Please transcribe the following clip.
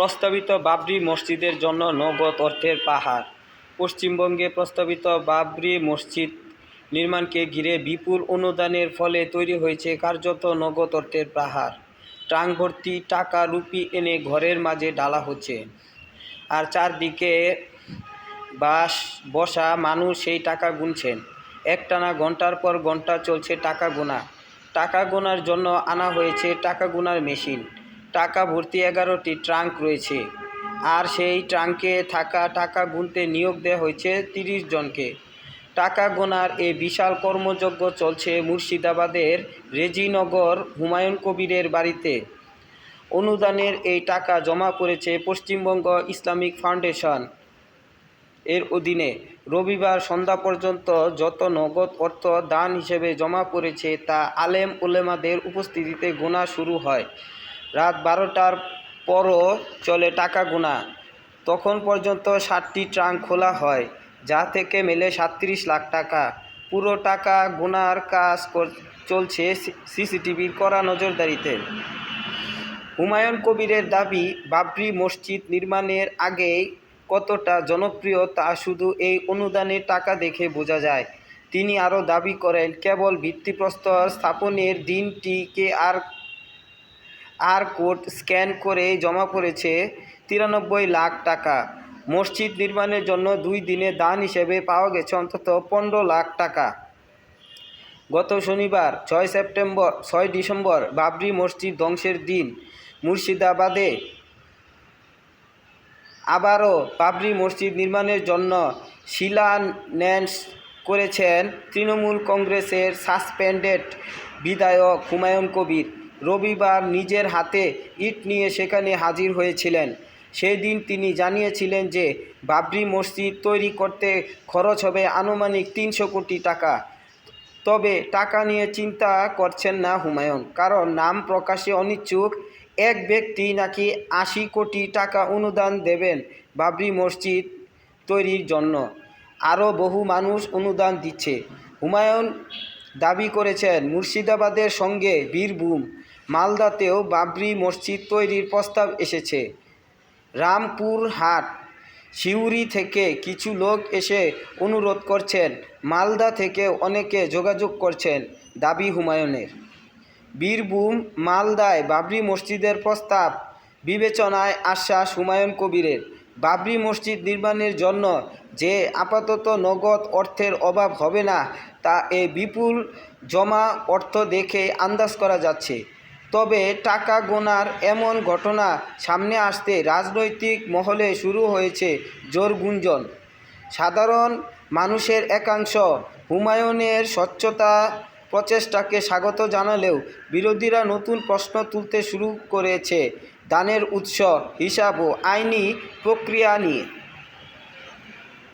প্রস্তাবিত বাবরি মসজিদের জন্য নগদ অর্থের পাহাড়। পশ্চিমবঙ্গে প্রস্তাবিত বাবরি মসজিদ নির্মাণকে ঘিরে বিপুল অনুদানের ফলে তৈরি হয়েছে কার্যত নগদ অর্থের পাহাড়। ট্রাঙ্ক ভর্তি টাকা রুপি এনে ঘরের মাঝে ডালা হচ্ছে। আর চারদিকে বাস, বসা মানুষ সেই টাকা গুনছেন। একটানা ঘণ্টার পর ঘণ্টা চলছে টাকা গোনা। টাকা গোনার জন্য আনা হয়েছে টাকা গোনার মেশিন। টাকা ভর্তি এগারোটি ট্রাঙ্ক রয়েছে। আর সেই ট্রাঙ্কে থাকা টাকা গুনতে নিয়োগ দেওয়া হয়েছে তিরিশ জনকে। টাকা গোনার এ বিশাল কর্মযজ্ঞ চলছে মুর্শিদাবাদের রেজিনগর হুমায়ুন কবিরের বাড়িতে। অনুদানের এই টাকা জমা করেছে পশ্চিমবঙ্গ ইসলামিক ফাউন্ডেশন। এর অধীনে রবিবার সন্ধ্যা পর্যন্ত যত নগদ অর্থ দান হিসেবে জমা পড়েছে তা আলেম উলেমাদের উপস্থিতিতে গোনা শুরু হয়। রাত বারোটার পরও চলে টাকা গোনা তখন পর্যন্ত সাতটি ট্রাঙ্ক খোলা হয়, যা থেকে মেলে সাতত্রিশ লাখ টাকা। পুরো টাকা গোনার কাজ চলছে সিসিটিভির কড়া নজরদারিতে। হুমায়ুন কবিরের দাবি, বাবরি মসজিদ নির্মাণের আগেই কতটা জনপ্রিয় তা শুধু এই অনুদানের টাকা দেখে বোঝা যায়। তিনি আরও দাবি করেন, কেবল ভিত্তিপ্রস্তর স্থাপনের দিনটিকে আর আর কোড স্ক্যান করে জমা করেছে তিরানব্বই লাখ টাকা। মসজিদ নির্মাণের জন্য দুই দিনে দান হিসেবে পাওয়া গেছে অন্তত পনেরো লাখ টাকা। গত শনিবার, ছয় সেপ্টেম্বর, ছয় ডিসেম্বর বাবরি মসজিদ ধ্বংসের দিন। মুর্শিদাবাদে আবারও বাবরি মসজিদ নির্মাণের জন্য শিলান্যাস করেছেন তৃণমূল কংগ্রেসের সাসপেন্ডেড বিধায়ক হুমায়ুন কবির। রবিবার নিজের হাতে ইট নিয়ে সেখানে হাজির হয়েছিলেন। সেই দিন তিনি জানিয়েছিলেন যে, বাবরি মসজিদ তৈরি করতে খরচ হবে আনুমানিক তিনশো কোটি টাকা। তবে টাকা নিয়ে চিন্তা করছেন না হুমায়ুন, কারণ নাম প্রকাশে অনিচ্ছুক। এক ব্যক্তি নাকি আশি কোটি টাকা অনুদান দেবেন বাবরি মসজিদ তৈরির জন্য। আরও বহু মানুষ অনুদান দিচ্ছে। হুমায়ুন দাবি করেছেন, মুর্শিদাবাদের সঙ্গে বীরভূম মালদাতেও বাবরি মসজিদ তৈরির প্রস্তাব এসেছে। রামপুরহাট সিউড়ি থেকে কিছু লোক এসে অনুরোধ করছেন। মালদা থেকে অনেকে যোগাযোগ করছেন দাবি হুমায়ুনের। বীরভূম, মালদায় বাবরি মসজিদের প্রস্তাব বিবেচনায় আশ্বাস হুমায়ুন কবিরের। বাবরি মসজিদ নির্মাণের জন্য যে আপাতত নগদ অর্থের অভাব হবে না, তা এ বিপুল জমা অর্থ দেখে আন্দাজ করা যাচ্ছে। তবে টাকা গোনার এমন ঘটনা সামনে আসতে রাজনৈতিক মহলে শুরু হয়েছে জোর গুঞ্জন। সাধারণ মানুষের একাংশ হুমায়ুনের স্বচ্ছতা প্রচেষ্টাকে স্বাগত জানালেও বিরোধীরা নতুন প্রশ্ন তুলতে শুরু করেছে দানের উৎস, হিসাব ও আইনি প্রক্রিয়া নিয়ে।